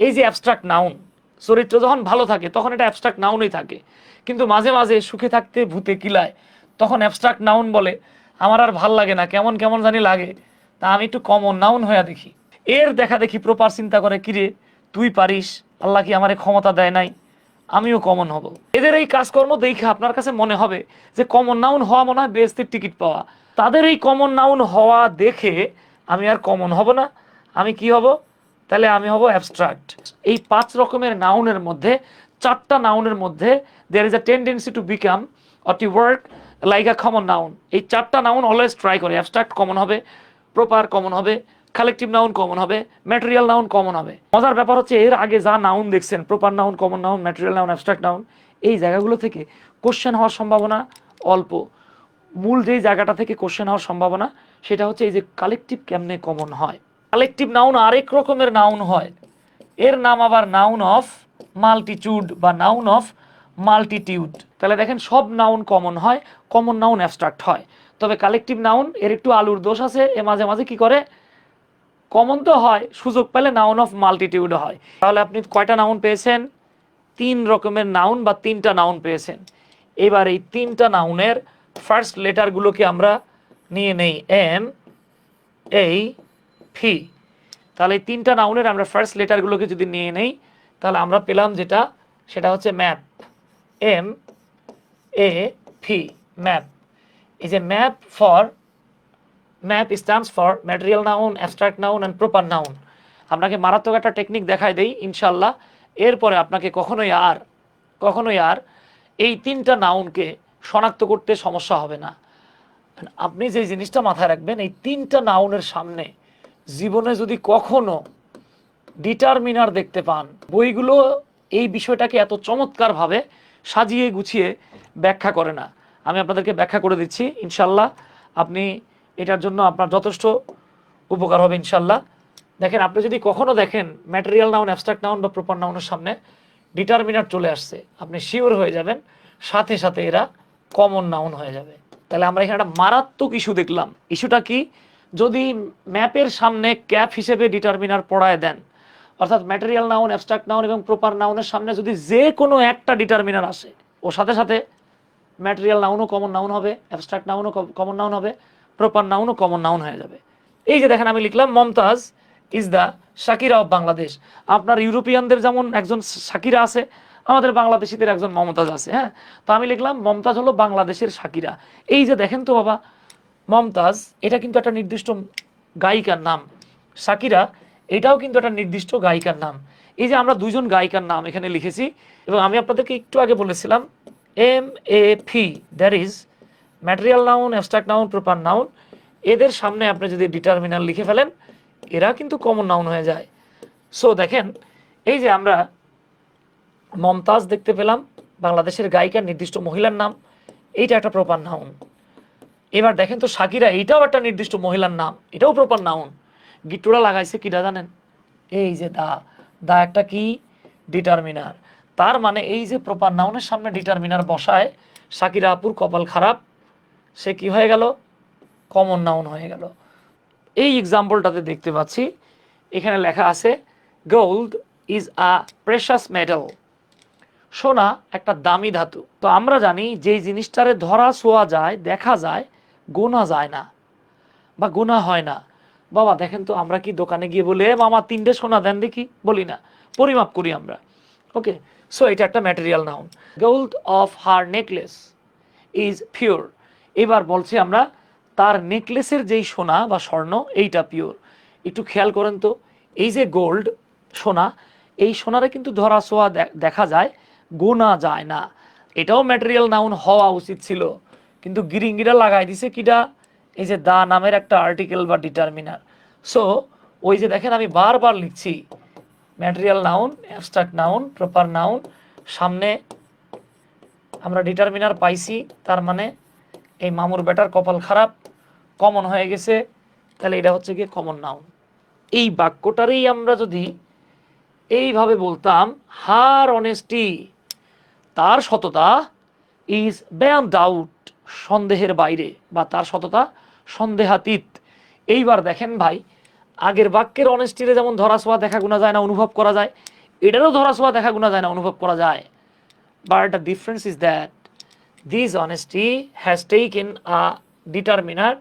এই যে abstract noun চরিত্র যখন ভালো থাকে, তখন এটা অ্যাবস্ট্রাক্ট নাউনই থাকে। কিন্তু মাঝে মাঝে সুখে থাকতে ভূতে কিলায়, তখন অ্যাবস্ট্রাক্ট নাউন বলে, আমার আর ভালো লাগে না, কেমন কেমন জানি লাগে। তা আমি একটু কমন নাউন হয়ে দেখি। এর দেখা দেখি প্রপার চিন্তা করে, কিরে, তুই পারিস? আল্লাহ কি আমারে ক্ষমতা দেয় নাই? আমিও কমন হব। এদের এই কাজকর্ম দেখে আপনার কাছে মনে হবে যে কমন নাউন হওয়া মনে হয় বেস্তের টিকিট পাওয়া। তাদের এই কমন নাউন হওয়া দেখে, আমি আর কমন হব না, আমি কি হব? তাহলে আমি হব অ্যাবস্ট্রাক্ট এই পাঁচ রকমের নাউনের মধ্যে, চারটা নাউনের মধ্যে there is a tendency to become or to work like a common noun এই চারটা নাউন অলওয়েজ ট্রাই করে অ্যাবস্ট্রাক্ট কমন হবে প্রপার কমন হবে কালেকটিভ নাউন কমন হবে ম্যাটেরিয়াল নাউন কমন হবে। মজার ব্যাপার হচ্ছে এর আগে যা নাউন দেখছেন proper noun common noun material noun abstract noun এই জায়গাগুলো থেকে কোশ্চেন হওয়ার সম্ভাবনা অল্প। মূল যেই জায়গাটা থেকে কোশ্চেন হওয়ার সম্ভাবনা, সেটা হচ্ছে এই যে কালেকটিভ কেমনে কমন হয়। কালেকটিভ নাউন আরেক রকমের নাউন হয়। এর নাম আবার নাউন অফ মাল্টিটিউড বা নাউন অফ মাল্টিটিউড। তাহলে দেখেন সব নাউন কমন হয়, কমন নাউন অ্যাবস্ট্রাক্ট হয়। তবে কালেকটিভ নাউন, এর একটু আলুর দোষ আছে, এ মাঝে মাঝে কি করে? কমন তো হয়, সুযোগ পেলে নাউন অফ মাল্টিটিউড হয়। তাহলে আপনি কয়টা নাউন পেয়েছেন? তিন রকমের নাউন বা তিনটা নাউন পেয়েছেন। এবার এই তিনটা নাউনের ফার্স্ট লেটারগুলোকে আমরা নিয়ে নেই এম এই ফি তাহলে এই তিনটা নাউনের আমরা ফার্স্ট লেটারগুলোকে যদি নিয়ে নেই, তাহলে আমরা পেলাম যেটা, সেটা হচ্ছে map M A P map is a map for map stands for material noun abstract noun and proper noun আপনাকে মারাত্মক একটা টেকনিক দেখাই দেই ইনশাল্লাহ এরপরে আপনাকে কখনোই আর কখনোই আর এই তিনটা নাউনকে শনাক্ত করতে সমস্যা হবে না। আপনি যে জিনিসটা মাথায় রাখবেন, এই তিনটা নাউনের সামনে জীবনে যদি কখনো ডিটারমিনার দেখতে পান, বইগুলো এই বিষয়টাকে এত চমৎকারভাবে সাজিয়ে গুছিয়ে ব্যাখ্যা করে না। আমি আপনাদেরকে ব্যাখ্যা করে দিচ্ছি, ইনশাল্লাহ আপনি এটার জন্য আপনার যথেষ্ট উপকার হবে, ইনশাল্লাহ। দেখেন, আপনি যদি কখনো দেখেন ম্যাটেরিয়াল নাউন অ্যাবস্ট্রাক্ট নাউন বা প্রপার নাউনের সামনে ডিটারমিনার চলে আসছে, আপনি শিওর হয়ে যাবেন সাথে সাথে এরা কমন নাউন হয়ে যাবে। তাহলে আমরা এখানে একটা মারাত্মক ইস্যু দেখলাম। ইস্যুটা কি? যদি ম্যাপের সামনে ক্যাপ হিসেবে ডিটারমিনার পড়ায় দেন, অর্থাৎ ম্যাটেরিয়াল নাউন অ্যাবস্ট্রাক্ট নাউন এবং প্রপার নাউনের সামনে যদি যে কোনো একটা ডিটারমিনার আসে, ও সাথে সাথে ম্যাটেরিয়াল নাউনও কমন নাউন হবে অ্যাবস্ট্রাক্ট নাউনও কমন নাউন হবে প্রপার নাউনও কমন নাউন হয়ে যাবে। এই যে দেখেন আমি লিখলাম Momtaz is the Shakira of Bangladesh আপনার ইউরোপিয়ানদের যেমন একজন শাকিরা আছে, আমাদের বাংলাদেশিদের একজন মমতাজ আছে হ্যাঁ? তো আমি লিখলাম মমতাজ হলো বাংলাদেশের শাকিরা। এই যে দেখেন তো বাবা মমতাজ, এটা কিন্তু একটা নির্দিষ্ট গায়িকার নাম। সাকিরা, এটাও কিন্তু একটা নির্দিষ্ট গায়িকার নাম। এই যে আমরা দুজন গায়িকার নাম এখানে লিখেছি, এবং আমি আপনাদেরকে একটু আগে বলেছিলাম M A P there is material noun abstract noun proper noun এদের সামনে আপনি যদি ডিটারমিনাল লিখে ফেলেন, এরা কিন্তু কমন নাউন হয়ে যায়। সো দেখেন, এই যে আমরা মমতাজ দেখতে পেলাম, বাংলাদেশের গায়িকার নির্দিষ্ট মহিলার নাম, এইটা একটা প্রপার নাউন এবার দেখেন তো সাকিরা, এইটাও একটা নির্দিষ্ট মহিলার নাম, এটাও প্রপার নাউন গিট্টুরা লাগাইছে কিটা জানেন? এই যে দা দা একটা কি? ডিটারমিনার তার মানে এই যে প্রপার নাউনের সামনে ডিটারমিনার বসায়, সাকিরা আপুর কপাল খারাপ, সে কি হয়ে গেল? কমন নাউন হয়ে গেল। এই এক্সাম্পলটাতে দেখতে পাচ্ছি, এখানে লেখা আছে gold is a precious metal সোনা একটা দামি ধাতু। তো আমরা জানি, যেই জিনিসটারে ধরা, ছোঁয়া যায়, দেখা যায় গোনা যায় না বা গোনা হয় না। বাবা, দেখেন তো আমরা কি দোকানে গিয়ে বলে, "এ মামা, তিনটে সোনা দেন দেখি। বলি না, পরিমাপ করি আমরা। ওকে সো এটা একটা material noun gold of her necklace is pure এবার বলছি আমরা, তার নেকলেসের যেই সোনা বা স্বর্ণ, এইটা পিওর একটু খেয়াল করেন তো, এই যে গোল্ড সোনা, এই সোনারে কিন্তু ধরা সোয়া দেখা যায়, গোনা যায় না। এটাও ম্যাটেরিয়াল নাউন হওয়া উচিত ছিল। কিন্তু গিরিঙ্গিরা লাগাই দিছে কিটা এই যে দা নামের একটা আর্টিকেল বা ডিটারমিনার সো ওই যে দেখেন আমি বারবার লিখছি material noun abstract noun proper noun সামনে আমরা ডিটারমিনার পাইছি, তার মানে এই মামুর বেটার কপাল খারাপ কমন হয়ে গেছে, তাহলে এটা হচ্ছে গিয়ে কমন নাউন এই বাক্যটারই আমরা যদি এইভাবে বলতাম, হার অনেস্টি তার সততা ইজ ব্যান ডাউট সন্দেহের বাইরে বা তার সততা সন্দেহাতীত। এইবার দেখেন ভাই, আগের বাক্যের অনেস্টিরে যেমন ধরা ছোঁয়া দেখা গুণা যায় না, অনুভব করা যায়, এটারও ধরা ছোঁয়া দেখা গুণা যায় না, অনুভব করা যায়। But the difference is that this honesty has take in a determiner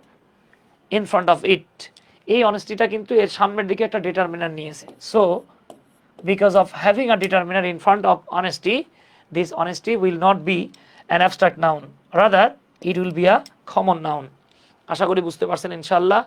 in front of it এই অনেস্টিটা কিন্তু এর সামনের দিকে একটা ডিটারমিনার নিয়েছে। So because of having a determiner in front of honesty this honesty will not be an abstract noun rather it will be a common noun আশা করি বুঝতে পারছেন ইনশাল্লাহ